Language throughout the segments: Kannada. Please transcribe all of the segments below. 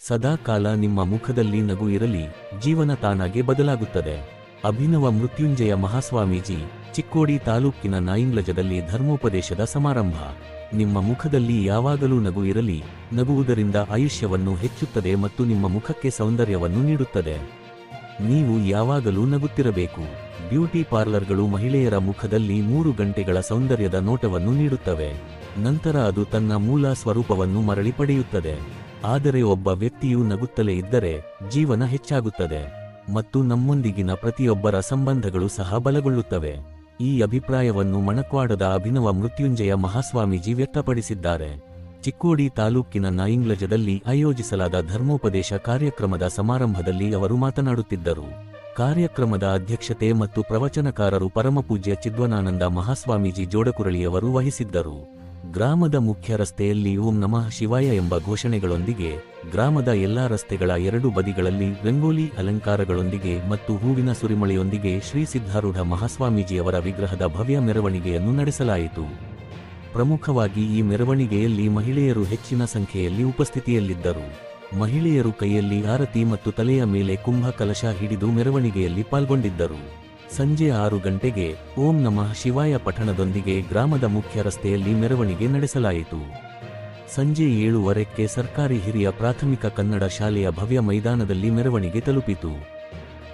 ಸದಾ ಕಾಲ ನಿಮ್ಮ ಮುಖದಲ್ಲಿ ನಗು ಇರಲಿ, ಜೀವನ ತಾನಾಗೆ ಬದಲಾಗುತ್ತದೆ. ಅಭಿನವ ಮೃತ್ಯುಂಜಯ ಮಹಾಸ್ವಾಮೀಜಿ, ಚಿಕ್ಕೋಡಿ ತಾಲೂಕಿನ ನಾಯಿಂಗ್ಲಜದಲ್ಲಿ ಧರ್ಮೋಪದೇಶದ ಸಮಾರಂಭ. ನಿಮ್ಮ ಮುಖದಲ್ಲಿ ಯಾವಾಗಲೂ ನಗು ಇರಲಿ, ನಗುವುದರಿಂದ ಆಯುಷ್ಯವನ್ನು ಹೆಚ್ಚುತ್ತದೆ ಮತ್ತು ನಿಮ್ಮ ಮುಖಕ್ಕೆ ಸೌಂದರ್ಯವನ್ನು ನೀಡುತ್ತದೆ. ನೀವು ಯಾವಾಗಲೂ ನಗುತ್ತಿರಬೇಕು. ಬ್ಯೂಟಿ ಪಾರ್ಲರ್ಗಳು ಮಹಿಳೆಯರ ಮುಖದಲ್ಲಿ ಮೂರು ಗಂಟೆಗಳ ಸೌಂದರ್ಯದ ನೋಟವನ್ನು ನೀಡುತ್ತವೆ. ನಂತರ ಅದು ತನ್ನ ಮೂಲ ಸ್ವರೂಪವನ್ನು ಮರಳಿ ಪಡೆಯುತ್ತದೆ. ಆದರೆ ಒಬ್ಬ ವ್ಯಕ್ತಿಯು ನಗುತ್ತಲೇ ಇದ್ದರೆ ಜೀವನ ಹೆಚ್ಚಾಗುತ್ತದೆ ಮತ್ತು ನಮ್ಮೊಂದಿಗಿನ ಪ್ರತಿಯೊಬ್ಬರ ಸಂಬಂಧಗಳು ಸಹ ಬಲಗೊಳ್ಳುತ್ತವೆ. ಈ ಅಭಿಪ್ರಾಯವನ್ನು ಮಣಕ್ವಾಡದ ಅಭಿನವ ಮೃತ್ಯುಂಜಯ ಮಹಾಸ್ವಾಮೀಜಿ ವ್ಯಕ್ತಪಡಿಸಿದ್ದಾರೆ. ಚಿಕ್ಕೋಡಿ ತಾಲೂಕಿನ ನಾಯಿಂಗ್ಲಜದಲ್ಲಿ ಆಯೋಜಿಸಲಾದ ಧರ್ಮೋಪದೇಶ ಕಾರ್ಯಕ್ರಮದ ಸಮಾರಂಭದಲ್ಲಿ ಅವರು ಮಾತನಾಡುತ್ತಿದ್ದರು. ಕಾರ್ಯಕ್ರಮದ ಅಧ್ಯಕ್ಷತೆ ಮತ್ತು ಪ್ರವಚನಕಾರರು ಪರಮಪೂಜ್ಯ ಚಿದ್ವನಾನಂದ ಮಹಾಸ್ವಾಮೀಜಿ ಜೋಡಕುರಳಿಯವರು ವಹಿಸಿದ್ದರು. ಗ್ರಾಮದ ಮುಖ್ಯ ರಸ್ತೆಯಲ್ಲಿ ಓಂ ನಮಃ ಶಿವಾಯ ಎಂಬ ಘೋಷಣೆಗಳೊಂದಿಗೆ ಗ್ರಾಮದ ಎಲ್ಲಾ ರಸ್ತೆಗಳ ಎರಡು ಬದಿಗಳಲ್ಲಿ ರಂಗೋಲಿ ಅಲಂಕಾರಗಳೊಂದಿಗೆ ಮತ್ತು ಹೂವಿನ ಸುರಿಮಳೆಯೊಂದಿಗೆ ಶ್ರೀ ಸಿದ್ಧಾರೂಢ ಮಹಾಸ್ವಾಮೀಜಿಯವರ ವಿಗ್ರಹದ ಭವ್ಯ ಮೆರವಣಿಗೆಯನ್ನು ನಡೆಸಲಾಯಿತು. ಪ್ರಮುಖವಾಗಿ ಈ ಮೆರವಣಿಗೆಯಲ್ಲಿ ಮಹಿಳೆಯರು ಹೆಚ್ಚಿನ ಸಂಖ್ಯೆಯಲ್ಲಿ ಉಪಸ್ಥಿತಿಯಲ್ಲಿದ್ದರು. ಮಹಿಳೆಯರು ಕೈಯಲ್ಲಿ ಆರತಿ ಮತ್ತು ತಲೆಯ ಮೇಲೆ ಕುಂಭ ಕಲಶ ಹಿಡಿದು ಮೆರವಣಿಗೆಯಲ್ಲಿ ಪಾಲ್ಗೊಂಡಿದ್ದರು. ಸಂಜೆ ಆರು ಗಂಟೆಗೆ ಓಂ ನಮಃ ಶಿವಾಯ ಪಠಣದೊಂದಿಗೆ ಗ್ರಾಮದ ಮುಖ್ಯ ರಸ್ತೆಯಲ್ಲಿ ಮೆರವಣಿಗೆ ನಡೆಸಲಾಯಿತು. ಸಂಜೆ ಏಳುವರೆಕ್ಕೆ ಸರ್ಕಾರಿ ಹಿರಿಯ ಪ್ರಾಥಮಿಕ ಕನ್ನಡ ಶಾಲೆಯ ಭವ್ಯ ಮೈದಾನದಲ್ಲಿ ಮೆರವಣಿಗೆ ತಲುಪಿತು.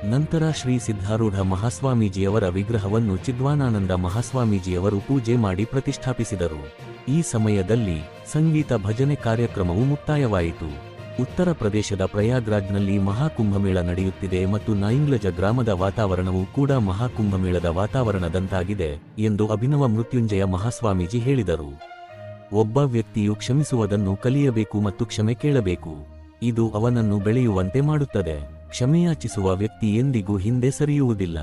ನಂತರ ಶ್ರೀ ಸಿದ್ಧಾರೂಢ ಮಹಾಸ್ವಾಮೀಜಿಯವರ ವಿಗ್ರಹವನ್ನು ಚಿದ್ವಾನಾನಂದ ಮಹಾಸ್ವಾಮೀಜಿಯವರು ಪೂಜೆ ಮಾಡಿ ಪ್ರತಿಷ್ಠಾಪಿಸಿದರು. ಈ ಸಮಯದಲ್ಲಿ ಸಂಗೀತ ಭಜನೆ ಕಾರ್ಯಕ್ರಮವು ಮುಕ್ತಾಯವಾಯಿತು. ಉತ್ತರ ಪ್ರದೇಶದ ಪ್ರಯಾಗ್ರಾಜ್ನಲ್ಲಿ ಮಹಾಕುಂಭಮೇಳ ನಡೆಯುತ್ತಿದೆ ಮತ್ತು ನಾಯಿಂಗ್ಲಜ ಗ್ರಾಮದ ವಾತಾವರಣವು ಕೂಡ ಮಹಾಕುಂಭಮೇಳದ ವಾತಾವರಣದಂತಾಗಿದೆ ಎಂದು ಅಭಿನವ ಮೃತ್ಯುಂಜಯ ಮಹಾಸ್ವಾಮೀಜಿ ಹೇಳಿದರು. ಒಬ್ಬ ವ್ಯಕ್ತಿಯು ಕ್ಷಮಿಸುವುದನ್ನು ಕಲಿಯಬೇಕು ಮತ್ತು ಕ್ಷಮೆ ಕೇಳಬೇಕು. ಇದು ಅವನನ್ನು ಬೆಳೆಯುವಂತೆ ಮಾಡುತ್ತದೆ. ಕ್ಷಮೆಯಾಚಿಸುವ ವ್ಯಕ್ತಿ ಎಂದಿಗೂ ಹಿಂದೆ ಸರಿಯುವುದಿಲ್ಲ.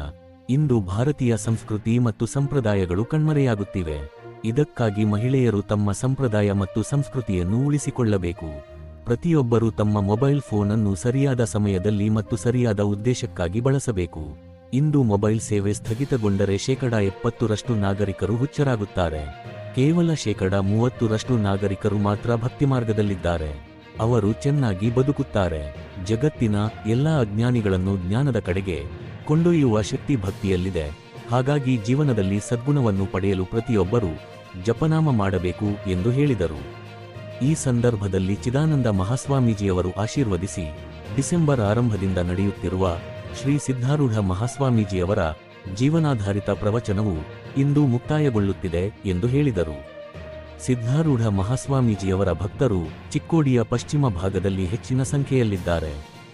ಇಂದು ಭಾರತೀಯ ಸಂಸ್ಕೃತಿ ಮತ್ತು ಸಂಪ್ರದಾಯಗಳು ಕಣ್ಮರೆಯಾಗುತ್ತಿವೆ. ಇದಕ್ಕಾಗಿ ಮಹಿಳೆಯರು ತಮ್ಮ ಸಂಪ್ರದಾಯ ಮತ್ತು ಸಂಸ್ಕೃತಿಯನ್ನು ಉಳಿಸಿಕೊಳ್ಳಬೇಕು. ಪ್ರತಿಯೊಬ್ಬರೂ ತಮ್ಮ ಮೊಬೈಲ್ ಫೋನ್ ಅನ್ನು ಸರಿಯಾದ ಸಮಯದಲ್ಲಿ ಮತ್ತು ಸರಿಯಾದ ಉದ್ದೇಶಕ್ಕಾಗಿ ಬಳಸಬೇಕು. ಇಂದು ಮೊಬೈಲ್ ಸೇವೆ ಸ್ಥಗಿತಗೊಂಡರೆ ಶೇಕಡಾ ಎಪ್ಪತ್ತರಷ್ಟು ನಾಗರಿಕರು ಹುಚ್ಚರಾಗುತ್ತಾರೆ. ಕೇವಲ ಶೇಕಡಾ ಮೂವತ್ತರಷ್ಟು ನಾಗರಿಕರು ಮಾತ್ರ ಭಕ್ತಿ ಮಾರ್ಗದಲ್ಲಿದ್ದಾರೆ. ಅವರು ಚೆನ್ನಾಗಿ ಬದುಕುತ್ತಾರೆ. ಜಗತ್ತಿನ ಎಲ್ಲಾ ಅಜ್ಞಾನಿಗಳನ್ನು ಜ್ಞಾನದ ಕಡೆಗೆ ಕೊಂಡೊಯ್ಯುವ ಶಕ್ತಿ ಭಕ್ತಿಯಲ್ಲಿದೆ. ಹಾಗಾಗಿ ಜೀವನದಲ್ಲಿ ಸದ್ಗುಣವನ್ನು ಪಡೆಯಲು ಪ್ರತಿಯೊಬ್ಬರೂ ಜಪನಾಮ ಮಾಡಬೇಕು ಎಂದು ಹೇಳಿದರು. ಈ ಸಂದರ್ಭದಲ್ಲಿ ಚಿದಾನಂದ ಮಹಾಸ್ವಾಮೀಜಿಯವರು ಆಶೀರ್ವದಿಸಿ ಡಿಸೆಂಬರ್ ಆರಂಭದಿಂದ ನಡೆಯುತ್ತಿರುವ ಶ್ರೀ ಸಿದ್ಧಾರೂಢ ಮಹಾಸ್ವಾಮೀಜಿಯವರ ಜೀವನಾಧಾರಿತ ಪ್ರವಚನವು ಇಂದು ಮುಕ್ತಾಯಗೊಳ್ಳುತ್ತಿದೆ ಎಂದು ಹೇಳಿದರು. ಸಿದ್ಧಾರೂಢ ಮಹಾಸ್ವಾಮೀಜಿಯವರ ಭಕ್ತರು ಚಿಕ್ಕೋಡಿಯ ಪಶ್ಚಿಮ ಭಾಗದಲ್ಲಿ ಹೆಚ್ಚಿನ ಸಂಖ್ಯೆಯಲ್ಲಿದ್ದಾರೆ.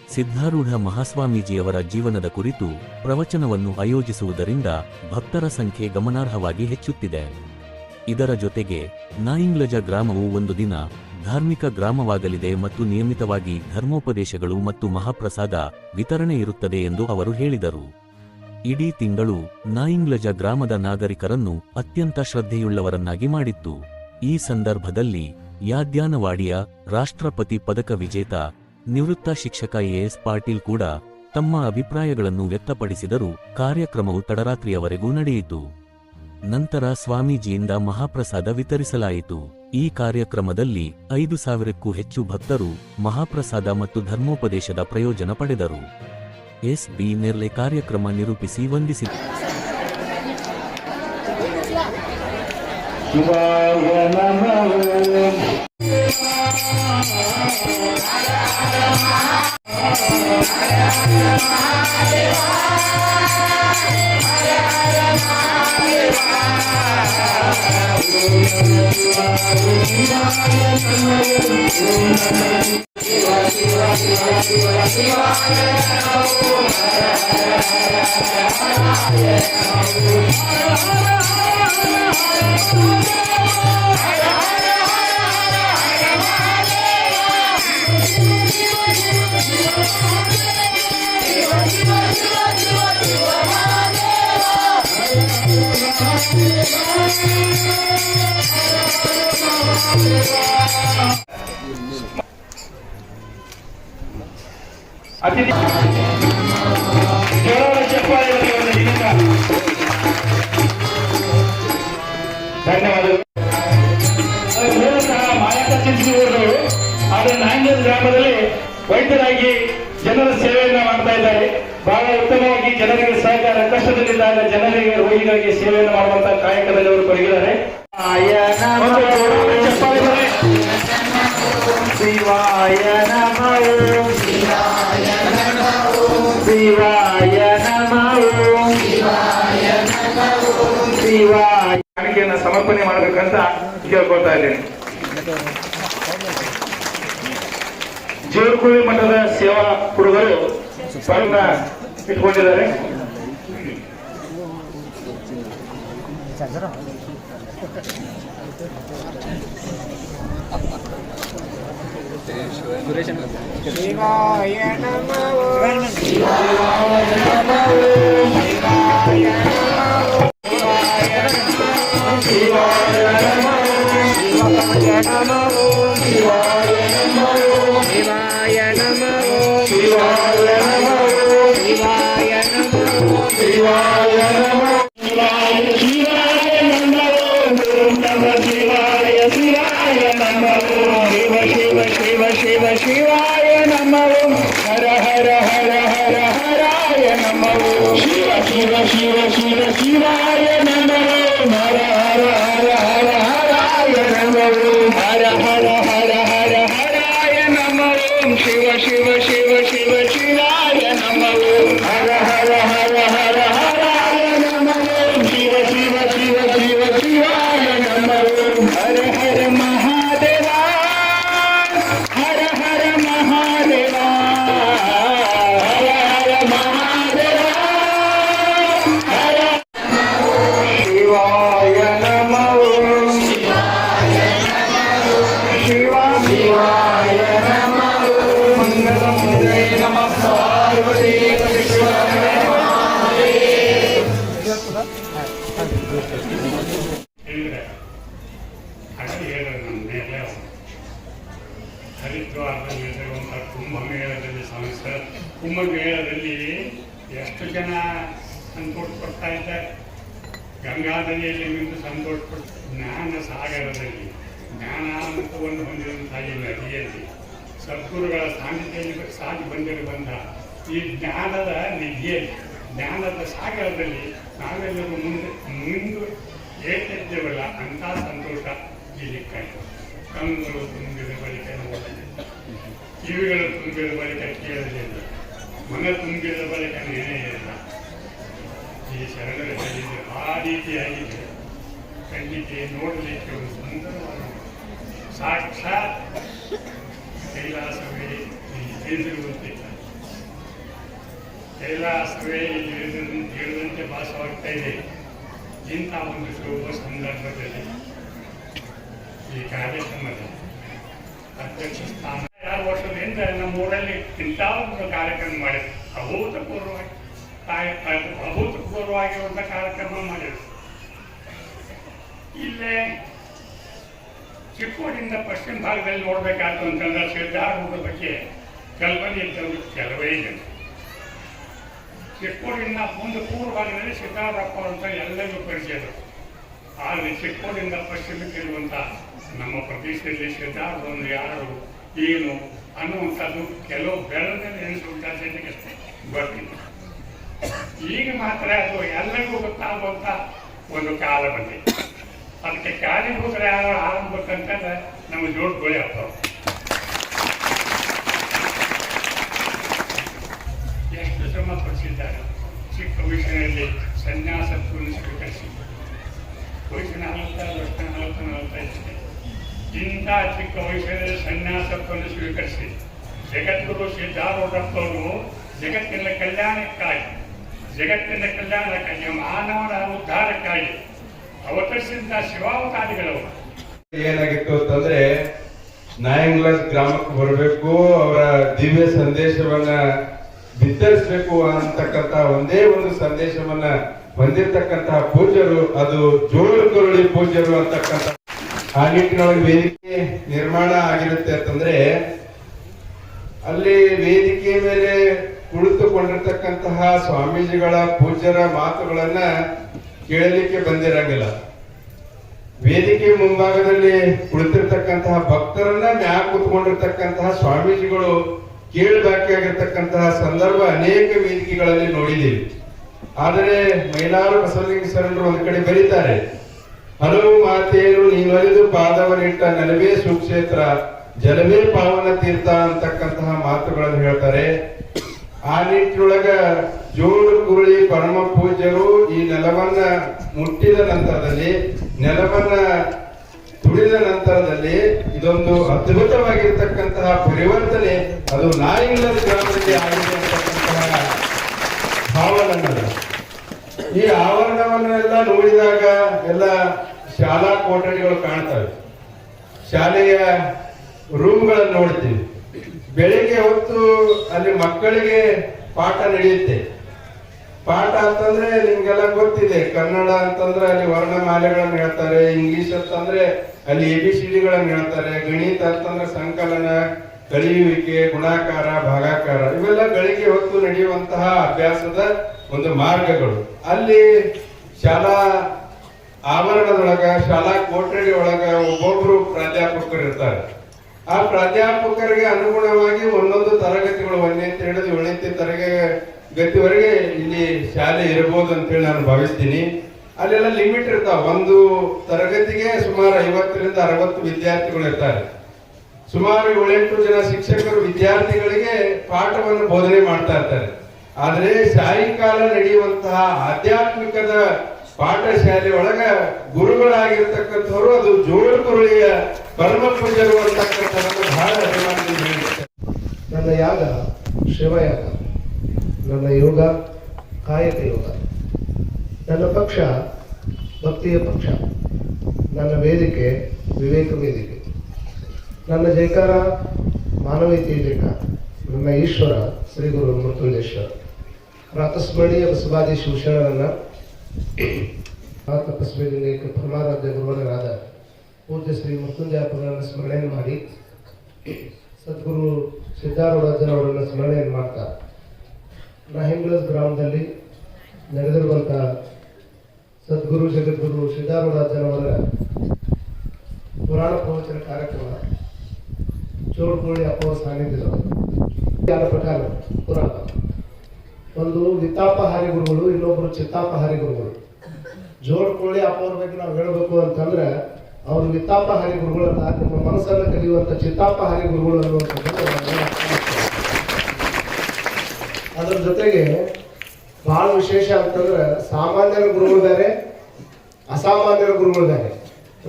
ಸಿದ್ಧಾರೂಢ ಮಹಾಸ್ವಾಮೀಜಿಯವರ ಜೀವನದ ಕುರಿತು ಪ್ರವಚನವನ್ನು ಆಯೋಜಿಸುವುದರಿಂದ ಭಕ್ತರ ಸಂಖ್ಯೆ ಗಮನಾರ್ಹವಾಗಿ ಹೆಚ್ಚುತ್ತಿದೆ. ಇದರ ಜೊತೆಗೆ ನಾಯಿಂಗ್ಲಜ ಗ್ರಾಮವು ಒಂದು ದಿನ ಧಾರ್ಮಿಕ ಗ್ರಾಮವಾಗಲಿದೆ ಮತ್ತು ನಿಯಮಿತವಾಗಿ ಧರ್ಮೋಪದೇಶಗಳು ಮತ್ತು ಮಹಾಪ್ರಸಾದ ವಿತರಣೆ ಇರುತ್ತದೆ ಎಂದು ಅವರು ಹೇಳಿದರು. ಇಡೀ ತಿಂಗಳು ನಾಯಿಂಗ್ಲಜ ಗ್ರಾಮದ ನಾಗರಿಕರನ್ನು ಅತ್ಯಂತ ಶ್ರದ್ಧೆಯುಳ್ಳವರನ್ನಾಗಿ ಮಾಡಿತ್ತು. ಈ ಸಂದರ್ಭದಲ್ಲಿ ಯಾದ್ಯಾನವಾಡಿಯ ರಾಷ್ಟ್ರಪತಿ ಪದಕ ವಿಜೇತ ನಿವೃತ್ತ ಶಿಕ್ಷಕ ಎಎಸ್ ಪಾಟೀಲ್ ಕೂಡ ತಮ್ಮ ಅಭಿಪ್ರಾಯಗಳನ್ನು ವ್ಯಕ್ತಪಡಿಸಿದರು ಕಾರ್ಯಕ್ರಮವು ತಡರಾತ್ರಿಯವರೆಗೂ ನಡೆಯಿತು. ನಂತರ ಸ್ವಾಮೀಜಿಯಿಂದ ಮಹಾಪ್ರಸಾದ ವಿತರಿಸಲಾಯಿತು. ಈ ಕಾರ್ಯಕ್ರಮದಲ್ಲಿ ಐದು ಸಾವಿರಕ್ಕೂ ಹೆಚ್ಚು ಭಕ್ತರು ಮಹಾಪ್ರಸಾದ ಮತ್ತು ಧರ್ಮೋಪದೇಶದ ಪ್ರಯೋಜನ ಪಡೆದರು. ಎಸ್ ಬಿ ನೆರ್ಲೆ ಕಾರ್ಯಕ್ರಮ ನಿರೂಪಿಸಿ ವಂದಿಸಿದರು ನಮಃ ಓಂ. ಆದ್ರೆ ನಾಂಗಲ್ ಗ್ರಾಮದಲ್ಲಿ ವೈದ್ಯರಾಗಿ ಜನರ ಸೇವೆಯನ್ನ ಮಾಡ್ತಾ ಇದ್ದಾರೆ. ಬಹಳ ಉತ್ತಮವಾಗಿ ಜನರಿಗೆ ಸಹಕಾರ ಕಷ್ಟದಲ್ಲಿದ್ದಾಗ ಜನರಿಗೆ ರೋಗಿಗಳಿಗೆ ಸೇವೆಯನ್ನು ಮಾಡುವಂತಹ ಕಾಯಕದಲ್ಲಿ ಅವರು ತೊಡಗಿದ್ದಾರೆ. ಒಂದು ಜೋರಾದ ಚಪ್ಪಾಳೆ ಬರಲಿ. ಶಿವಾಯ ನಮಃ ಶಿವಾಯ ನಮಃ ಶಿವಾಯ ಕಾಣಿಕೆಯನ್ನ ಸಮರ್ಪಣೆ ಮಾಡಬೇಕಂತ ಕೇಳ್ಕೊಳ್ತಾ ಇದ್ದೇನೆ. ಜೀವಕುಳಿ ಮಠದ ಸೇವಾ ಹುಡುಗರು ಸ್ಮರಣ ಇಟ್ಕೊಂಡಿದ್ದಾರೆ ಶಿವಾಯ you are. ಕುಂಭಮೇಳದಲ್ಲಿ ಎಷ್ಟು ಜನ ಸಂತೋಷ ಪಡ್ತಾ ಇದ್ದಾರೆ? ಗಂಗಾ ನದಿಯಲ್ಲಿ ನಿಂತು ಸಂತೋಷ ಪಡ್ತ ಜ್ಞಾನ ಸಾಗರದಲ್ಲಿ, ಜ್ಞಾನ ಅಂತವನ್ನು ಹೊಂದಿರುವಂತಹ ಈ ನದಿಯಲ್ಲಿ ಸದ್ಗುರುಗಳ ಸಾನ್ನಿಧ್ಯದಲ್ಲಿ ಸಾಗಿ ಬಂದಿರುವಂತಹ ಈ ಜ್ಞಾನದ ನಿಧಿಯಲ್ಲಿ, ಜ್ಞಾನದ ಸಾಗರದಲ್ಲಿ ನಾವೆಲ್ಲರೂ ಮುಂದೆ ಮುಂದೆ ಏಕೆದ್ದೇವಲ್ಲ ಅಂತ ಸಂತೋಷ ಇಲ್ಲಿ ಕಂಡು ಕಣ್ಣುಗಳು ತುಂಬಿದ ಬಳಿಕ ನೋಡಲಿಲ್ಲ ಕಿವಿಗಳು ತುಂಬಿದ ಬಳಿಕ ಕೇಳಲಿಲ್ಲ. ಮನ ತುಂಬಿದ ಬಳಿಕ ನೆನೆಯಿಲ್ಲ ಈ ಶರಣರ ಹೇಳಿದೆ ಆ ರೀತಿಯಾಗಿದೆ ಕಣ್ಣಿಗೆ ನೋಡಲಿಕ್ಕೆ ಒಂದು ಸುಂದರವಾದ ಸಾಕ್ಷಾತ್ ಕೈಲಾಸವೇ ಇಲ್ಲಿ ತಿಳಿದಿರುವಂತಿಲ್ಲ ಕೈಲಾಸವೇ ಇಲ್ಲಿ ಇಳಿದು- ಇಳಿದಂತೆ ಭಾಸವಾಗ್ತಾ ಇದೆ ಇಂಥ ಒಂದು ಶುಭ ಸಂದರ್ಭದಲ್ಲಿ ಈ ಕಾರ್ಯಕ್ರಮದಲ್ಲಿ ಅಧ್ಯಕ್ಷ ಸ್ಥಾನ ಎರಡು ವರ್ಷದಿಂದ ನಮ್ಮ ಊರಲ್ಲಿ ಇಂಥ ಒಂದು ಕಾರ್ಯಕ್ರಮ ಮಾಡಿದ್ರು. ಅಭೂತಪೂರ್ವವಾಗಿ ಅಭೂತಪೂರ್ವವಾಗಿರುವಂಥ ಕಾರ್ಯಕ್ರಮ ಮಾಡಿದ್ರು. ಇಲ್ಲೇ ಚಿಕ್ಕೋಡಿಂದ ಪಶ್ಚಿಮ ಭಾಗದಲ್ಲಿ ನೋಡಬೇಕಾಯ್ತು ಅಂತಂದ್ರೆ ಸಿದ್ಧಾರೂಢ ಬಗ್ಗೆ ಕಲ್ಪನೆ ಇದ್ದವರು ಕೆಲವೇ ಜನ ಚಿಕ್ಕೋಡಿಂದ ಮುಂದೆ ಪೂರ್ವ ಭಾಗದಲ್ಲಿ ಸಿದ್ದಾರಪ್ಪ ಅಂತ ಎಲ್ಲರಿಗೂ ಪರಿಚಯರು. ಆದರೆ ಚಿಕ್ಕೋಡಿಂದ ಪಶ್ಚಿಮಕ್ಕೆ ಇರುವಂಥ ನಮ್ಮ ಪ್ರದೇಶದಲ್ಲಿ ಒಂದು ಯಾರು? ಏನು ಅನ್ನುವಂಥದ್ದು ಕೆಲವು ಬೆಳೆದ ಜನಕ್ಕೆ ಗೊತ್ತಿಲ್ಲ ಈಗ ಮಾತ್ರ ಅದು ಎಲ್ಲರಿಗೂ ಗೊತ್ತಾಗುವಂಥ ಒಂದು ಕಾಲ ಬಂದಿದೆ. ಅದಕ್ಕೆ ಕಾರ್ಯಭೂತರ ಯಾರು ಆರಂಭಕ್ಕಂತಂದ್ರೆ ನಮ್ಮ ಜೋಡ್ಗಳು ಆಗ್ತಾವೆ ಎಷ್ಟು ಶ್ರಮ ಪಡಿಸಿದ್ದಾರೆ. ಚಿಕ್ಕ ವಯಸ್ಸಿನಲ್ಲಿ ಸನ್ಯಾಸತ್ವವನ್ನು ಸ್ವೀಕರಿಸಿದ್ದಾರೆ ವಯಸ್ಸಿನ ನಲವತ್ತ ವರ್ಷ, ನಲವತ್ತು, ನಲವತ್ತೈದು. ಇಂಥ ಚಿಕ್ಕ ವಯಸ್ಸಿನಲ್ಲಿ ಸನ್ಯಾಸತ್ವವನ್ನು ಸ್ವೀಕರಿಸಿ. ಜಗದ್ಗುರು ಸಿದ್ಧಾರೂಢಪ್ಪವರು ಜಗತ್ತಿನ ಕಲ್ಯಾಣಕ್ಕಾಗಿ ಜಗತ್ತಿನ ಕಲ್ಯಾಣಕ್ಕಾಗಿ, ಮಾನವನ ಉದ್ಧಾರಕ್ಕಾಗಿ ಅವತರಿಸಿದ ಶಿವಾವತಾರಿಗಳವರು. ಏನಾಗಿತ್ತು ಅಂತಂದ್ರೆ ನಾಯಂಗ್ಲಾಸ್ ಗ್ರಾಮಕ್ಕೆ ಬರಬೇಕು, ಅವರ ದಿವ್ಯ ಸಂದೇಶವನ್ನ ಬಿತ್ತರಿಸಬೇಕು ಅಂತಕ್ಕಂತ ಒಂದೇ ಒಂದು ಸಂದೇಶವನ್ನ ಹೊಂದಿರತಕ್ಕಂತಹ ಪೂಜ್ಯರು, ಅದು ಜೋಳು ಕುರುಳಿ ಪೂಜ್ಯರು ಅಂತಕ್ಕಂಥ ಆ ನಿಟ್ಟಿನೊಳಗೆ ವೇದಿಕೆ ನಿರ್ಮಾಣ ಆಗಿರುತ್ತೆ ಅಂತಂದ್ರೆ ಅಲ್ಲಿ ವೇದಿಕೆ ಮೇಲೆ ಕುಳಿತುಕೊಂಡಿರ್ತಕ್ಕಂತಹ ಸ್ವಾಮೀಜಿಗಳ ಪೂಜ್ಯರ ಮಾತುಗಳನ್ನ ಕೇಳಲಿಕ್ಕೆ ಬಂದಿರಂಗಿಲ್ಲ. ವೇದಿಕೆ ಮುಂಭಾಗದಲ್ಲಿ ಕುಳಿತಿರ್ತಕ್ಕಂತಹ ಭಕ್ತರನ್ನ ಮ್ಯಾಕ್ ಕುತ್ಕೊಂಡಿರ್ತಕ್ಕಂತಹ ಸ್ವಾಮೀಜಿಗಳು ಕೇಳಬೇಕಾಗಿರ್ತಕ್ಕಂತಹ ಸಂದರ್ಭ ಅನೇಕ ವೇದಿಕೆಗಳಲ್ಲಿ ನೋಡಿದ್ದೀವಿ. ಆದರೆ ಮೈಲಾರು ಬಸವಲಿಂಗ ಶರಣರು ಒಂದು ಕಡೆ ಬರೀತಾರೆ. ಹಲವು ಮಾತೇನು ನೀವರಿದು ಪಾದವನಿಟ್ಟ ನೆಲವೇ ಸುಕ್ಷೇತ್ರ ಜಲವೇ ಪಾವನ ತೀರ್ಥ ಅಂತಕ್ಕಂತಹ ಮಾತುಗಳನ್ನು ಹೇಳ್ತಾರೆ. ಆ ನಿಟ್ಟಿನೊಳಗ ಜೋಡು ಕುರುಳಿ, ಪರಮ ಪೂಜ್ಯರು ಈ ನೆಲವನ್ನ ಮುಟ್ಟಿದ ನಂತರದಲ್ಲಿ, ನೆಲವನ್ನ ತುಳಿದ ನಂತರದಲ್ಲಿ ಇದೊಂದು ಅದ್ಭುತವಾಗಿರ್ತಕ್ಕಂತಹ ಪರಿವರ್ತನೆ, ಅದು ನಾಯಿಲ್ಲದ ಗ್ರಾಮದಲ್ಲಿ ಆಗಿದೆ ಅಂತಕ್ಕಂತಹ ಭಾವನ ಈ ಆವರಣವನ್ನೆಲ್ಲ ನೋಡಿದಾಗ ಎಲ್ಲ ಶಾಲಾ ಕೊಠಡಿಗಳು ಕಾಣ್ತವೆ. ಶಾಲೆಯ ರೂಮ್ಗಳನ್ನು ನೋಡ್ತೀವಿ. ಬೆಳಿಗ್ಗೆ ಹೊತ್ತು ಅಲ್ಲಿ ಮಕ್ಕಳಿಗೆ ಪಾಠ ನಡೆಯುತ್ತೆ. ಪಾಠ ಅಂತಂದ್ರೆ ನಿಮ್ಗೆಲ್ಲ ಗೊತ್ತಿದೆ. ಕನ್ನಡ ಅಂತಂದ್ರೆ ಅಲ್ಲಿ ವರ್ಣಮಾಲೆಗಳನ್ನು ಹೇಳ್ತಾರೆ ಇಂಗ್ಲಿಷ್ ಅಂತಂದ್ರೆ ಅಲ್ಲಿ ಎ ಬಿ ಸಿ ಡಿಗಳನ್ನು ಹೇಳ್ತಾರೆ, ಗಣಿತ ಅಂತಂದ್ರೆ ಸಂಕಲನ, ಕಲಿಯುವಿಕೆ, ಗುಣಾಕಾರ, ಭಾಗಾಕಾರ ಇವೆಲ್ಲ ಗಳಿಗೆ ಹೊತ್ತು ನಡೆಯುವಂತಹ ಅಭ್ಯಾಸದ ಒಂದು ಮಾರ್ಗಗಳು. ಅಲ್ಲಿ ಶಾಲಾ ಆವರಣದೊಳಗ, ಶಾಲಾ ಕೊಠಡಿ ಒಳಗ ಒಬ್ಬೊಬ್ರು ಪ್ರಾಧ್ಯಾಪಕರು ಇರ್ತಾರೆ. ಆ ಪ್ರಾಧ್ಯಾಪಕರಿಗೆ ಅನುಗುಣವಾಗಿ ಒಂದೊಂದು ತರಗತಿಗಳು ಒಂದನೇ ಹಿಡಿದು ಏಳನೇ ತರಗತಿ ಗತಿವರೆಗೆ ಇಲ್ಲಿ ಶಾಲೆ ಇರಬಹುದು ಅಂತೇಳಿ ನಾನು ಭಾವಿಸ್ತೀನಿ. ಅಲ್ಲೆಲ್ಲ ಲಿಮಿಟ್ ಇರ್ತಾವ. ಒಂದು ತರಗತಿಗೆ ಸುಮಾರು ಐವತ್ತರಿಂದ ಅರವತ್ತು ವಿದ್ಯಾರ್ಥಿಗಳು ಇರ್ತಾರೆ. ಸುಮಾರು ಏಳೆಂಟು ಜನ ಶಿಕ್ಷಕರು ವಿದ್ಯಾರ್ಥಿಗಳಿಗೆ ಪಾಠವನ್ನು ಬೋಧನೆ ಮಾಡ್ತಾ ಇರ್ತಾರೆ. ಆದರೆ ಸಾಯಂಕಾಲ ನಡೆಯುವಂತಹ ಆಧ್ಯಾತ್ಮಿಕದ ಪಾಠಶಾಲೆ ಒಳಗ ಗುರುಗಳಾಗಿರ್ತಕ್ಕಂಥವ್ರು, ಅದು ಜೋಳ ಗುರುಳಿಯ ಪರಮ ಪೂಜರು ಬಹಳ ಅಭಿಮಾನದಿಂದ ನನ್ನ ಯಾಗ ಶಿವಯಾಗ, ನನ್ನ ಯೋಗ ಕಾಯಕ ಯೋಗ. ನನ್ನ ಪಕ್ಷ ಭಕ್ತಿಯ ಪಕ್ಷ. ನನ್ನ ವೇದಿಕೆ ವಿವೇಕ ವೇದಿಕೆ. ನನ್ನ ಜೈಕಾರ ಮಾನವೀಯತೆಯ ಜೈಕಾರ ನನ್ನ ಈಶ್ವರ ಶ್ರೀ ಗುರು ಮೃತ್ಯುಂಜೇಶ್ವರ ಪ್ರಾತಸ್ಮರಣೀಯ ಬಸವಾದಿ ಶಿವಶರಣನ ತಪಸ್ವಿ ಪರಮಾರಾಧ್ಯ ಗುರುವರಾದ ಪೂಜ್ಯ ಶ್ರೀ ಮೃತ್ಯುಂಜಯಪ್ಪನನ್ನು ಸ್ಮರಣೆ ಮಾಡಿ ಸದ್ಗುರು ಸಿದ್ಧಾರೂಢರವರನ್ನು ಸ್ಮರಣೆಯನ್ನು ಮಾಡ್ತಾ ನಾಹಿಂಗ್ಲಸ್ ಗ್ರಾಮದಲ್ಲಿ ನಡೆದಿರುವಂಥ ಸದ್ಗುರು ಜಗದ್ಗುರು ಸಿದ್ಧಾರೂಢರವರ ಪುರಾಣ ಪ್ರವಚನ ಕಾರ್ಯಕ್ರಮ ಚೋಡ್ಕೋಳಿ ಅಪ್ಪ ಸಾನ್ನಿಧ್ಯದವರು ಯಾರ ಪ್ರಕಾರ ಪುರಾಣ. ಒಂದು ವಿತಾಪಹಾರಿ ಗುರುಗಳು ಇನ್ನೊಬ್ಬರು ಚಿತ್ತಾಪಹಾರಿ ಗುರುಗಳು. ಜೋಡ್ಕೊಳ್ಳಿ ಅಪ್ಪವ್ರ ಬಗ್ಗೆ ನಾವು ಹೇಳಬೇಕು ಅಂತಂದ್ರೆ, ಅವರು ವಿತಾಪಹಾರಿ ಗುರುಗಳನ್ನ ನಿಮ್ಮ ಮನಸ್ಸನ್ನು ಕಲಿಯುವಂತ ಚಿತ್ತಾಪಹಾರಿ ಗುರುಗಳು ಅನ್ನುವಂಥದ್ದು ಅದ್ರ ಜೊತೆಗೆ ಬಹಳ ವಿಶೇಷ ಅಂತಂದ್ರೆ ಸಾಮಾನ್ಯರ ಗುರುಗಳು ಬೇರೆ, ಅಸಾಮಾನ್ಯರ ಗುರುಗಳು ಬೇರೆ.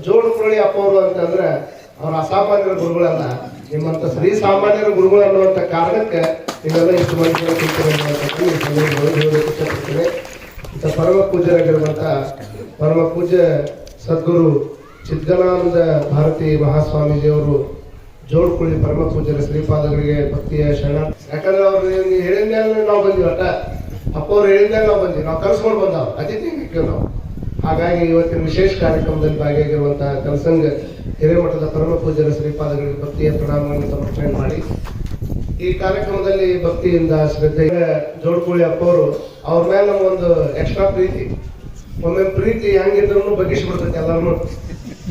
ಜೋಡ್ಕೊಳ್ಳಿ ಅಪ್ಪವರು ಅಂತಂದ್ರೆ ಅವ್ರ ಅಸಾಮಾನ್ಯರ ಗುರುಗಳನ್ನ ನಿಮ್ಮಂತ ಶ್ರೀ ಸಾಮಾನ್ಯರ ಗುರುಗಳು ಅನ್ನುವಂಥ ಕಾರಣಕ್ಕೆ ನೀವೆಲ್ಲ ಇಷ್ಟು ಇಷ್ಟಪಡ್ತೇನೆ ಇಂಥ ಪರಮ ಪೂಜ್ಯರಾಗಿರುವಂಥ ಪರಮ ಪೂಜ್ಯ ಸದ್ಗುರು ಚಿದ್ಗನಾನಂದ ಭಾರತಿ ಮಹಾಸ್ವಾಮೀಜಿಯವರು ಜೋಡ್ಕೊಳ್ಳಿ ಪರಮ ಪೂಜ್ಯರ ಶ್ರೀಪಾದಗಳಿಗೆ ಭಕ್ತಿಯ ಶರಣ ಯಾಕಂದ್ರೆ ಅವ್ರು ನಿಮ್ಗೆ ಹೇಳಿದ ಮೇಲೆ ನಾವು ಬಂದಿವಿ ಅಟ. ಅಪ್ಪ ಅವ್ರು ಹೇಳಿದ ಮೇಲೆ ನಾವು ಬಂದೀವಿ. ನಾವು ಕಲ್ಸ್ಕೊಂಡು ಬಂದಾವ ಅತಿಥಿ ನಾವು. ಹಾಗಾಗಿ ಇವತ್ತಿನ ವಿಶೇಷ ಕಾರ್ಯಕ್ರಮದಲ್ಲಿ ಭಾಗಿಯಾಗಿರುವಂತಹ ಕಲಸಂಗ ಹಿರೇಮಠದ ಪರಮ ಪೂಜ್ಯರ ಶ್ರೀಪಾದಗಳಿಗೆ ಭಕ್ತಿಯ ಪ್ರಣಾಮವನ್ನು ಸಮರ್ಪಣೆ ಮಾಡಿ. ಈ ಕಾರ್ಯಕ್ರಮದಲ್ಲಿ ಭಕ್ತಿಯಿಂದ ಶ್ರದ್ಧೆ ಜೋಡ್ಕೊಳ್ಳಿ ಅಪ್ಪವರು, ಅವ್ರ ಮೇಲೆ ನಮ್ಗೊಂದು ಎಕ್ಸ್ಟ್ರಾ ಪ್ರೀತಿ. ಒಮ್ಮೆ ಪ್ರೀತಿ ಹೆಂಗಿದ್ರು ಬಗ್ಗಿಸ್ಬಿಡ್ತೈತೆ ಎಲ್ಲರೂ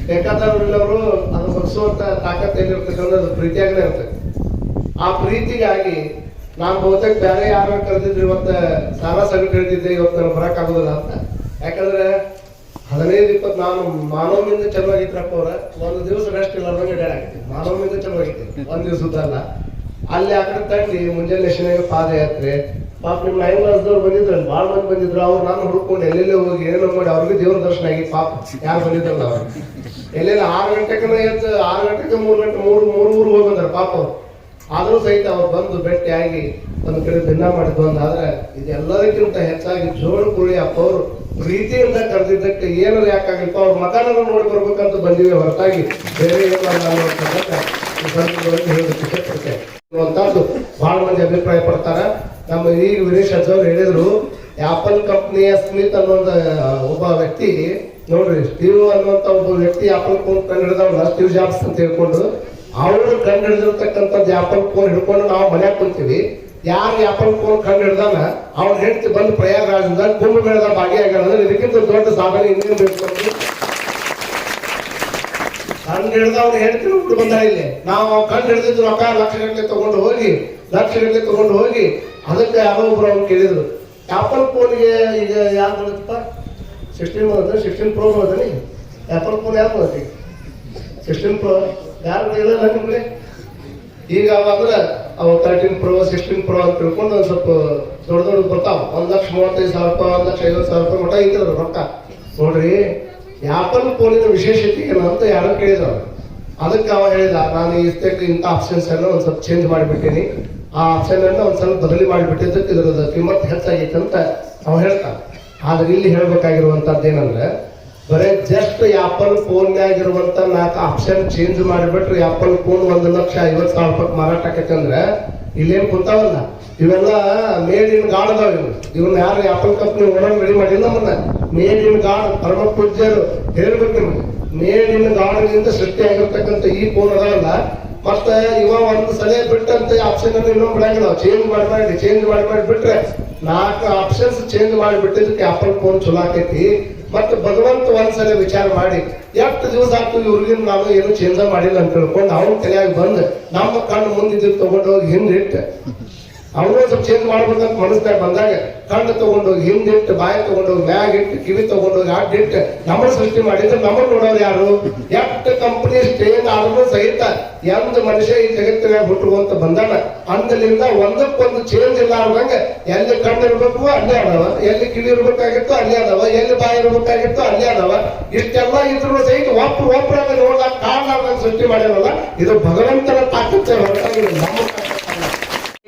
ಬೇಕಾದವ್ರೆಲ್ಲವರು ಅದು ಬಗ್ಸುವಂತ ತಾಕತ್ ಏನಿರ್ತಕ್ಕಂಥ ಅದು ಪ್ರೀತಿಯಾಗ್ಲೇ ಇರ್ತೈತೆ. ಆ ಪ್ರೀತಿಗಾಗಿ ನಾನು ಬಹುತೇಕ ಬೇರೆ ಯಾರು ಕರೆದಿದ್ರು ಇವತ್ತು ಸಾಲ ಸಭೆ ಕರೆದಿದ್ದೆ, ಇವತ್ತು ನಾನು ಬರೋಕ್ಕಾಗೋದಿಲ್ಲ ಅಂತ. ಯಾಕಂದ್ರೆ ಹದಿನೈದು, ಇಪ್ಪತ್ತು ನಾನು ಮಾನವನಿಂದ ಚೆನ್ನಾಗಿದ್ರಪ್ಪ ಅವ್ರ. ಒಂದು ದಿವಸ ರೆಸ್ಟ್ ಇಲ್ಲಾರ್ದಂಗೆ ಡೇಡ್ ಆಗ್ತೀನಿ ಮಾನವನಿಂದ ಚಲುವಾಗಿದ್ದೀನಿ ಒಂದು ದಿವಸದಲ್ಲ ಅಲ್ಲಿ ಆ ಕಡೆ ತಳ್ಳಿ ಮುಂಜಾನೆ ಶನಿಗೆ ಪಾದಯಾತ್ರೆ. ಪಾಪ ನಿಮ್ಮ ನೈನ್ ಕ್ಲಾಸ್ದವ್ರು ಬಂದಿದ್ರು ಭಾಳ ಮಂದಿ ಬಂದಿದ್ರು. ಅವ್ರು ನಾನು ಹುಡ್ಕೊಂಡು ಎಲ್ಲೆಲ್ಲೇ ಹೋಗಿ ಏನೇನೋ ಮಾಡಿ, ಅವ್ರಿಗೆ ದೇವ್ರ ದರ್ಶನ ಆಗಿ ಪಾಪ ಯಾರು ಬಂದಿದ್ರಲ್ಲ ಅವ್ರು. ಎಲ್ಲೆಲ್ಲ ಆರು ಗಂಟೆಗೆ ಎದ್ದು, ಆರು ಗಂಟೆಗೆ ಮೂರು ಗಂಟೆ, ಮೂರು ಮೂರು ಊರು ಹೋಗಿ ಬಂದಾರೆ ಪಾಪ ಅವ್ರು. ಆದರೂ ಸಹಿತ ಅವ್ರು ಬಂದು ಭೇಟಿಯಾಗಿ ಒಂದು ಕಡೆ ಭಿನ್ನ ಮಾಡಿ ಬಂದಾದ್ರೆ ಇದೆಲ್ಲದಕ್ಕಿಂತ ಹೆಚ್ಚಾಗಿ ಜೋಳ ಕುಳಿ ಅಪ್ಪ ಅವರು. ಪ್ರೀತಿಯಿಂದ ಕರೆದಿದ್ದಕ್ಕೆ ಏನು ಯಾಕಾಗಿಲ್ಪ ಅವ್ರ ಮಕಾನ ನೋಡಿ ಬರ್ಬೇಕಂತ ಬಂದಿವೆ ಹೊರತಾಗಿ. ಬೇರೆ ಏನು ಇಷ್ಟಪಡ್ತೇನೆ. ಅನ್ನುವಂಥದ್ದು ಬಹಳ ಮಂದಿ ಅಭಿಪ್ರಾಯ ಪಡ್ತಾರ ನಮ್ಮ ಈಗ ವೀರೇಶ್ ಅಜ್ಜವ್ರು ಹೇಳಿದ್ರು ಆಪಲ್ ಕಂಪ್ನಿಯ ಸ್ಮಿತ್ ಅನ್ನುವಂತ ಒಬ್ಬ ವ್ಯಕ್ತಿ, ನೋಡ್ರಿ ಸ್ಟೀವ್ ಅನ್ನುವಂತ ಒಬ್ಬ ವ್ಯಕ್ತಿ ಆಪಲ್ ಫೋನ್ ಕಂಡು ಹಿಡಿದವಲ್ಲ ಸ್ಟೀವ್ ಜಾಬ್ಸ್ ಅಂತ ಹೇಳ್ಕೊಂಡು, ಅವರು ಕಂಡು ಹಿಡಿದಿರ್ತಕ್ಕಂಥದ್ದು ಆಪಲ್ ಫೋನ್ ಹಿಡ್ಕೊಂಡು ನಾವು ಮನ್ಯಾಗ ಕುಂತೀವಿ ಯಾರು ಆಪಲ್ ಫೋನ್ ಕಂಡು ಹಿಡ್ದಾನ, ಅವ್ನ ಹೆಂಡತಿ ಬಂದು ಪ್ರಯಾಗರಾಜದಿಂದ ಕುಂಭಮೇಳದ ಅಂದ್ರೆ ಇದಕ್ಕಿಂತ ದೊಡ್ಡ ಸಾಧನೆ ಇನ್ನೇನು ಬೇಕು? ಕಂಡು ಹಿಡ್ದು ಹೇಳ್ತೀವಿ ಹೇಳ್ತೀನಿ ಬಿಟ್ಟು ಬಂದ ಇಲ್ಲಿ. ನಾವು ಕಂಡು ಹಿಡಿದಿದ್ದು ರೊಕ್ಕ ಲಕ್ಷ ಗಟ್ಟಲೆ ತಗೊಂಡು ಹೋಗಿ ಲಕ್ಷ ಗಟ್ಟಲೆ ತಗೊಂಡು ಹೋಗಿ, ಅದಕ್ಕೆ ಯಾರೋ ಒಬ್ರು ಅವ್ರು ಕೇಳಿದ್ರು. ಆಪಲ್ ಫೋನ್ಗೆ ಈಗ ಯಾರು ಬರುತ್ತಪ್ಪ? ಸಿಕ್ಸ್ಟೀನ್ ಬರುತ್ತೆ ಸಿಕ್ಸ್ಟೀನ್ ಪ್ರೋ ಬರುತ್ತೀನಿ. ಆಪಲ್ ಫೋನ್ ಯಾರು ಬರುತ್ತೆ ಸಿಕ್ಸ್ಟೀನ್ ಪ್ರೋ ಯಾರು ಇಲ್ಲ ನಿಮ್ಗೆ? ಈಗ ಅವಾಗ ಅವು ತರ್ಟೀನ್ ಪ್ರೋ ಸಿಕ್ಸ್ಟೀನ್ ಪ್ರೋ ಅಂತ ತಿಳ್ಕೊಂಡು ಒಂದು ಸ್ವಲ್ಪ ದೊಡ್ಡ ದೊಡ್ಡ ಬರ್ತಾವ. ಒಂದು ಲಕ್ಷ ಮೂವತ್ತೈದು ಸಾವಿರ ರೂಪಾಯಿ, ಒಂದು ಲಕ್ಷ ಐವತ್ತು ಸಾವಿರ ರೂಪಾಯಿ ಮಟ್ಟ ಐತದ ರೊಕ್ಕ. ನೋಡ್ರಿ ಆಪಲ್ ಫೋನಿನ ವಿಶೇಷತೆ ಏನು ಅಂತ ಯಾರೋ ಕೇಳಿದ್ರು. ಅದಕ್ಕೆ ಅವ ಹೇಳಿದ, ನಾನು ಇಷ್ಟಕ್ಕೆ ಇಂಥ ಆಪ್ಷನ್ಸ್ ಅನ್ನು ಒಂದು ಸ್ವಲ್ಪ ಚೇಂಜ್ ಮಾಡಿಬಿಟ್ಟಿನಿ. ಆ ಆಪ್ಷನ್ ಅನ್ನು ಒಂದು ಸ್ವಲ್ಪ ಬದಲಿ ಮಾಡಿಬಿಟ್ಟಿದ್ದಕ್ಕೆ ಇದರದ ಕಿಮ್ಮತ್ ಹೆಚ್ಚಾಗಿತ್ತು ಅಂತ ಅವ ಹೇಳ್ತಾನೆ ಆದ್ರೆ ಇಲ್ಲಿ ಹೇಳ್ಬೇಕಾಗಿರುವಂತದ್ದು ಏನಂದ್ರೆ, ಬರೀ ಜಸ್ಟ್ ಆಪಲ್ ಫೋನ್ಯಾಗ ಇರುವಂತ ನಾಲ್ಕು ಆಪ್ಷನ್ ಚೇಂಜ್ ಮಾಡಿಬಿಟ್ರೆ ಆಪಲ್ ಫೋನ್ ಒಂದು ಲಕ್ಷ ಐವತ್ತು ಸಾವಿರ ರೂಪಾಯಿ ಮಾರಾಟ ಆಕೈತೆ ಅಂದ್ರೆ, ಇಲ್ಲೇನು ಕುಂತಾವಲ್ಲ. ಇವೆಲ್ಲ ಮೇಡ್ ಇನ್ ಗಾಡ್ ಅದಾವ ಇವು ಇವನ್ನ ಯಾರು ಆಪಲ್ ಕಂಪ್ನಿ ಓನರ್ ರೆಡಿ ಮಾಡಿಲ್ಲ ನಮ್ಮನ್ನ. ಮೇಡ್ ಇನ್ ಗಾಡ್ ಪರಮ ಪೂಜ್ಯರು ಹೇಳ್ಬೇಕು ನಿಮ್ಗೆ. ಮೇಡ್ ಇನ್ ಸೃಷ್ಟಿ ಆಗಿರ್ತಕ್ಕಂಥ ಈ ಫೋನ್ ಅದಾವಲ್ಲ, ಮತ್ತೆ ಇವ ಒಂದು ಸಲ ಬಿಟ್ಟಂತ ಆಪ್ಷನ್ ಅನ್ನು ಇನ್ನೊಂದು ಬಿಡಂಗಿಲ್ಲ ಚೇಂಜ್ ಮಾಡಿ ಮಾಡಿ ಚೇಂಜ್ ಮಾಡಿ ಮಾಡಿ ಬಿಟ್ರೆ ನಾಲ್ಕು ಆಪ್ಷನ್ಸ್ ಚೇಂಜ್ ಮಾಡಿ ಬಿಟ್ಟಿದ್ದಕ್ಕೆ ಆಪಲ್ ಫೋನ್ ಚಲೋ ಆಕೈತಿ. ಮತ್ತೆ ಭಗವಂತ ಒಂದ್ಸಲ ವಿಚಾರ ಮಾಡಿ, ಎಷ್ಟು ದಿವಸ ಆಗ್ತದೆ ಇವ್ರಿಗೆ ನಾವು ಏನು ಚೇಂಜ್ ಮಾಡಿಲ್ಲ ಅಂತ ತಿಳ್ಕೊಂಡು ಅವ್ನ ತಲೆಯಾಗಿ ಬಂದು ನಮ್ಮ ಕಣ್ಣು ಮುಂದಿದ್ದು ತಗೊಂಡೋಗಿ ಹಿಂದಿಟ್ಟು. ಅವನು ಸ್ವಲ್ಪ ಚೇಂಜ್ ಮಾಡ್ಬೇಕಂತ ಮನಸ್ತಾಗ ಬಂದಾಗ ಕಣ್ಣು ತಗೊಂಡೋಗಿ, ಹಿಂದಿಟ್ಟು, ಬಾಯಿ ತಗೊಂಡೋಗಿ, ಮ್ಯಾಗ್ ಇಟ್ಟು, ಕಿವಿ ತಗೊಂಡೋಗಿ ಅಡ್ಡಿಟ್ಟು ನಮ್ಮ ಸೃಷ್ಟಿ ಮಾಡಿದ್ರೆ ನಮ್ಮನ್ನು ನೋಡೋರು ಯಾರು? ಎಷ್ಟು ಕಂಪನಿ ಚೇಂಜ್ ಆದ್ರೂ ಸಹಿತ ಎಂದ ಮನುಷ್ಯ ಈ ಜಗತ್ತಿನ ಹುಟ್ಟುವಂತ ಬಂದಾನ ಅಂದಲಿಂದ ಒಂದಕ್ಕೊಂದು ಚೇಂಜ್ ಇರ್ಲಾರ್ದಂಗ ಎಲ್ಲಿ ಕಣ್ಣು ಇರ್ಬೇಕು, ಅಲ್ಲೇ ಅದಾವ. ಎಲ್ಲಿ ಕಿವಿ ಇರ್ಬೇಕಾಗಿತ್ತು, ಅಲ್ಲೇ ಅದಾವ. ಎಲ್ಲಿ ಬಾಯಿ ಇರ್ಬೇಕಾಗಿತ್ತು, ಅಲ್ಲೇ ಅದಾವ. ಇಷ್ಟೆಲ್ಲ ಇದ್ರು ಸಹಿತ ಒಬ್ರು ಒಬ್ರಾಗ ನೋಡ್ದಾಗ ಕಾರಣ ಸೃಷ್ಟಿ ಮಾಡಿರಲ್ಲ ಇದು ಭಗವಂತನ ತಾಕತ್ತೆ ನಮ್ಮ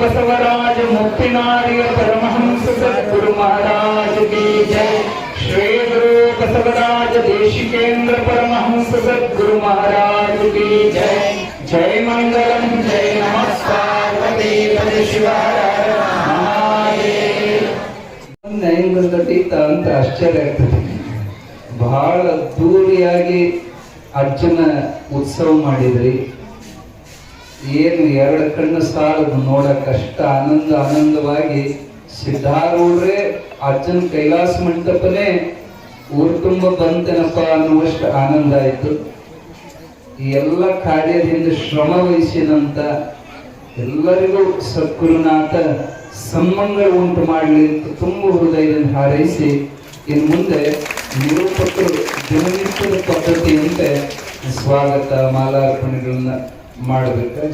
ಬಸವರಾಜ ಮುಕ್ತಿನಾರಿಯ ಪರಮಹಂಸ ಸದ್ಗುರು ಮಹಾರಾಜ ಕಿ ಜಯ ಶ್ರೀ ಗುರು ಬಸವರಾಜ ದೇಶಿಕೇಂದ್ರ ಪರಮಹಂಸ ಸದ್ಗುರು ಮಹಾರಾಜ ಕಿ ಜಯ ಜಯ ಮಂಗಳಂ ಜಯ ನಮಸ್ಕಾರ. ಶಿವರಾಯ ಗೀತ ಅಂತ ಆಶ್ಚರ್ಯ ಆಗ್ತದೆ. ಬಹಳ ದೂರಿಯಾಗಿ ಅರ್ಜುನ ಉತ್ಸವ ಮಾಡಿದ್ರಿ. ಏನು ಎರಡು ಕಣ್ಣು ಸಾಲದು ನೋಡಕ್ಕೆ ಕಷ್ಟ ಆನಂದ ಆನಂದವಾಗಿ ಸಿದ್ಧಾರೂಢ್ರೆ ಅರ್ಜುನ್ ಕೈಲಾಸ ಮಂಟಪನೇ ಊರ್ ತುಂಬ ಬಂತೇನಪ್ಪ ಅನ್ನುವಷ್ಟು ಆನಂದ ಆಯ್ತು. ಈ ಎಲ್ಲ ಕಾರ್ಯದಿಂದ ಶ್ರಮ ವಹಿಸಿದಂತ ಎಲ್ಲರಿಗೂ ಸದ್ಗುರುನಾಥ ಸಂಬಂಧ ಉಂಟು ಮಾಡಲಿ ಅಂತ ತುಂಬ ಹೃದಯದಿಂದ ಹಾರೈಸಿ ಇನ್ನು ಮುಂದೆ ನಿರೂಪಕರು ದಿನನಿತ್ಯದ ಪದ್ಧತಿಯಂತೆ ಸ್ವಾಗತ, ಮಾಲಾರ್ಪಣೆಗಳನ್ನ ಮಾಡಬೇಕಾಗಿ